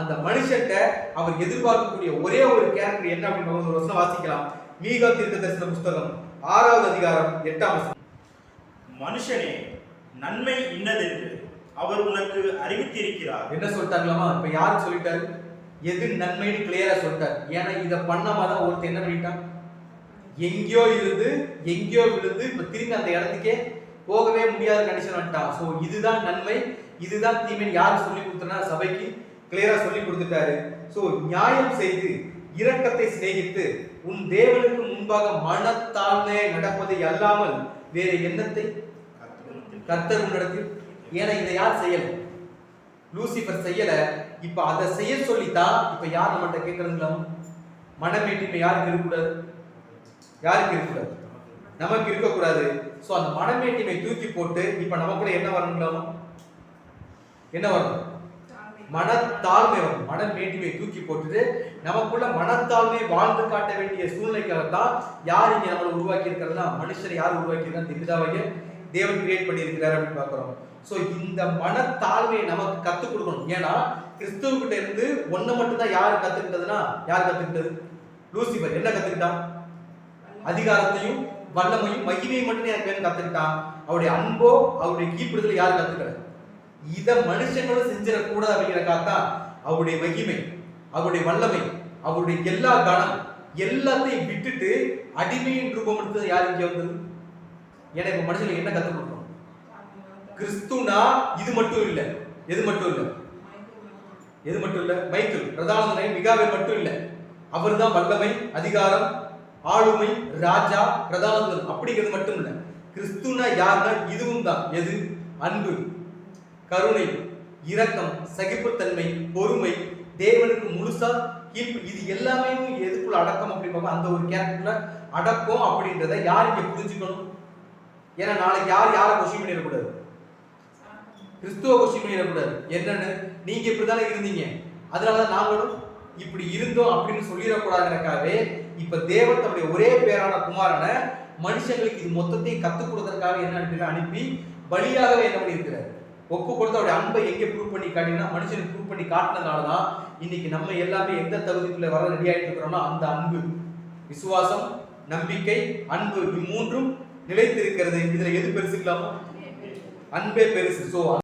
அந்த மனுஷன்ட்ட அவர் எதிர்பார்க்கக்கூடிய ஒரே ஒரு கேரக்டர் என்ன அப்படின்னு ஒரு வருஷம் வாசிக்கலாம். மீகா தீர்க்க தரிசன புஸ்தகம் ஆறாவது அதிகாரம் எட்டாம் வசனம். மனுஷனே நன்மை இன்னதென்று அவர் உனக்கு அறிவித்திருக்கிறார். என்ன சொல்லிட்டாங்களாமா? இப்ப யாரு சொல்லிட்டாரு? எது நன்மைன்னு கிளியரா சொல்லிட்டாரு. ஏன்னா இதை பண்ணாம தான் ஒருத்தர் என்ன பண்ணிட்டான்? எங்கேயோ இருந்து எங்கேயோ விழுந்து இப்ப திரும்பி அந்த இடத்துக்கே போகவே முடியாத கண்டிஷன் வந்துட்டான். ஸோ இதுதான் நன்மை இதுதான் தீமைன்னு யார் சொல்லி கொடுத்தனா சபைக்கு கிளியரா சொல்லி கொடுத்துட்டாரு. ஸோ நியாயம் செய்து இரக்கத்தை சிநேகித்து உன் தேவனுக்கு முன்பாக மனத்தாழ்மையை நடப்பதை அல்லாமல் வேறு எண்ணத்தை கர்த்தர் உன்னிடத்தில் ஏன்னா இதை யார் செய்யல? லூசிபர் செய்யல. இப்ப அதை செய்ய சொல்லித்தான் இப்ப யார் நம்மகிட்ட கேட்கறதுங்களா மனமேட்டிமை யாருக்கு இருக்கக்கூடாது? யாருக்கு இருக்கக்கூடாது? நமக்கு இருக்கக்கூடாது. ஸோ அந்த மனமேட்டிமை தூக்கி போட்டு இப்ப நமக்குள்ள என்ன வரணுங்களாமா என்ன வரணும்? மனத்தாழ்மை வரும் மன மனமேட்டிமை தூக்கி போட்டுட்டு நமக்குள்ள மனத்தாழ்மை வாழ்ந்து காட்ட வேண்டிய சூழ்நிலைக்காக தான் யார் இங்கே நம்மளை உருவாக்கி இருக்கிறதுனா மனுஷரை யார் உருவாக்கி இருக்காங்க பிதாவையே தேவன் கிரியேட் பண்ணி இருக்கிறார் அப்படின்னு பார்க்குறோம். ஸோ இந்த மனத்தாழ்மையை நமக்கு கற்றுக் கொடுக்கணும். ஏன்னா கிறிஸ்துவகிட்ட இருந்து ஒன்றை மட்டும்தான் யார் கற்றுக்கிட்டதுன்னா யார் கற்றுக்கிட்டது லூசிபர். என்ன கற்றுக்கிட்டான் அதிகாரத்தையும் வல்லமையும் மகிமையும் மட்டும் எனக்கு வேணும் கற்றுக்கிட்டான் அவருடைய அன்போ அவருடைய கீழ்ப்படுதலை யார் கற்றுக்கல இத மனுஷங்களும் செஞ்சிடக்கூடாது அப்படிங்கிறக்காகத்தான் அவருடைய மகிமை அவருடைய வல்லமை அவருடைய எல்லா கணம் எல்லாத்தையும் விட்டுட்டு அடிமையின் ரூபம் எடுத்தது யார் இங்கே வந்தது? ஏன்னா இப்ப மனுஷங்களுக்கு என்ன கற்றுக் கொடுக்கணும் கிறிஸ்துனா இது மட்டும் இல்லை. எது மட்டும் இல்லை? எது மட்டும் இல்லை? மைக்கேல் பிரதான மிகாவை மட்டும் இல்ல. அவர்தான் வல்லமை அதிகாரம் ஆளுமை ராஜா பிரதானந்தன் அப்படிங்கிறது மட்டும் இல்லை. கிறிஸ்துனா யாருன்னா இதுவும் தான் எது? அன்பு. கருணை இரக்கம் சகிப்புத்தன்மை பொறுமை தேவனுக்கு முழுசா கீழ்ப்பு இது எல்லாமே எதுக்குள்ள அடக்கம் அப்படின்னு அந்த ஒரு கேரக்டர்ல அடக்கம் அப்படின்றத யார் இங்க புரிஞ்சுக்கணும்? ஏன்னா நாளைக்கு யார் யாரை கொஸ்டின் பண்ணிடக்கூடாது? கிறிஸ்துவ கொஸ்டின் பண்ணிடக்கூடாது. என்னன்னு? நீங்க இப்படிதானே இருந்தீங்க. அதனாலதான் நாங்களும் இப்படி இருந்தோம் அப்படின்னு சொல்லிடக்கூடாதுக்காகவே இப்ப தேவத்தனுடைய ஒரே பேரான குமாரனை மனுஷங்களுக்கு இது மொத்தத்தையும் கத்துக் கொடுக்கறதுக்காக என்ன அனுப்பி அனுப்பி பலியாகவே என்ன பண்ணியிருக்கிறார்? ஒப்பு கொடுத்து அவருடைய அன்பை எங்கே ப்ரூவ் பண்ணி காட்டினா மனுஷனுக்கு ப்ரூவ் பண்ணி காட்டினதுனால தான் இன்னைக்கு நம்ம எல்லாமே எந்த தகுதிக்குள்ள வர ரெடி ஆகிட்டு இருக்கிறோம்னா அந்த அன்பு விசுவாசம் நம்பிக்கை அன்பு இம்மூன்றும் நிலைத்திருக்கிறது. இதுல எது பெருசுக்கலாமோ அன்பே பெருசு. ஸோ